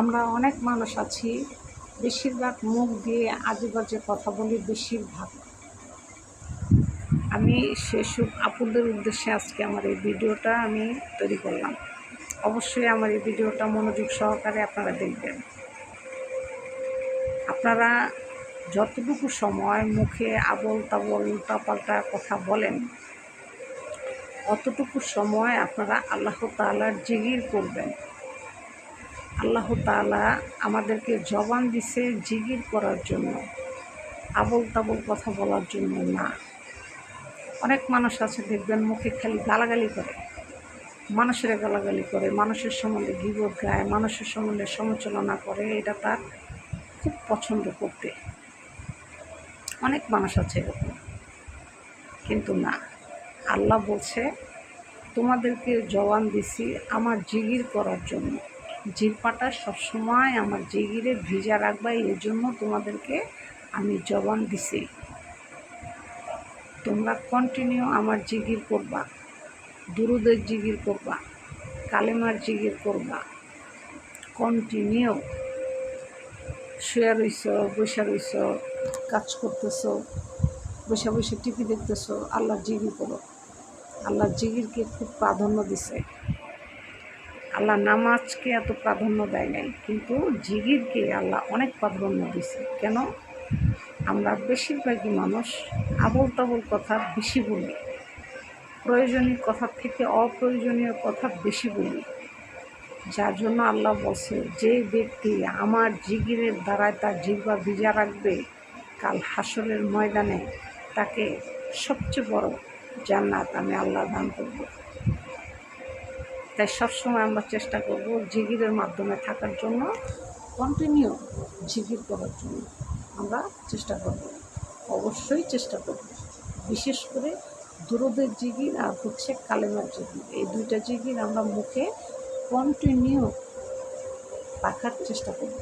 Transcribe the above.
আমরা অনেক মানুষ আছি, বেশিরভাগ মুখ দিয়ে আজে বাজে কথা বলি বেশিরভাগ। আমি সেসব আপুদের উদ্দেশ্যে আজকে আমার এই ভিডিওটা আমি তৈরি করলাম। অবশ্যই আমার এই ভিডিওটা মনোযোগ সহকারে আপনারা দেখবেন। আপনারা যতটুকু সময় মুখে আবল তাবল উল্টাপাল্টা কথা বলেন, অতটুকু সময় আপনারা আল্লাহ তাআলার জিগির করবেন। আল্লাহ তাআলা আমাদেরকে জবান দিছে জিগির করার জন্য আবল তাবল কথা বলার জন্য না। অনেক মানুষ আছে দেখবেন মুখে খালি গালাগালি করে, মানুষের গালাগালি করে, মানুষের সম্বন্ধে গিবত গায়, মানুষের সম্বন্ধে সমালোচনা করে, এটা তার খুব পছন্দ করতে। অনেক মানুষ আছে এরকম, কিন্তু না। আল্লাহ বলছে, তোমাদেরকে জবান দিছি আমার জিগির করার জন্য। জিরপাটা সবসময় আমার জিগিরে ভিজা রাখবা এর জন্য তোমাদেরকে আমি জবান দিছি। তোমরা কন্টিনিউ আমার জিগির করবা, দুরুদের জিগির করবা, কালেমার জিগির করবা। কন্টিনিউ শুয়ে রইছ বৈশা রইছ, কাজ করতেছ, বসে বসে টিভি দেখতেছ, আল্লাহ জিগির করো। আল্লাহ জিগিরকে খুব প্রাধান্য দিছে। আল্লাহ নামাজকে এত প্রাধান্য দেয় নাই, কিন্তু জিগিরকে আল্লাহ অনেক প্রাধান্য দিছে। কেন? আমরা বেশিরভাগই মানুষ আবল তাবল কথা বেশি বলি। প্রয়োজনীয় কথার থেকে অপ্রয়োজনীয় কথা বেশি বলি। যার জন্য আল্লাহ বলছে, যে ব্যক্তি আমার জিগিরের দ্বারায় তার জিহ্বা ভিজা রাখবে, কাল হাসরের ময়দানে তাকে সবচেয়ে বড় জান্নাত আমি আল্লাহ দান করব। তাই সবসময় আমরা চেষ্টা করব জিগিরের মাধ্যমে থাকার জন্য কন্টিনিউ জিগির করার জন্য আমরা চেষ্টা করব। অবশ্যই চেষ্টা করব। বিশেষ করে দূরদের জিগির আর হচ্ছে কালেমার জিগির। এই দুইটা জিগির আমরা মুখে কন্টিনিউ রাখার চেষ্টা করব।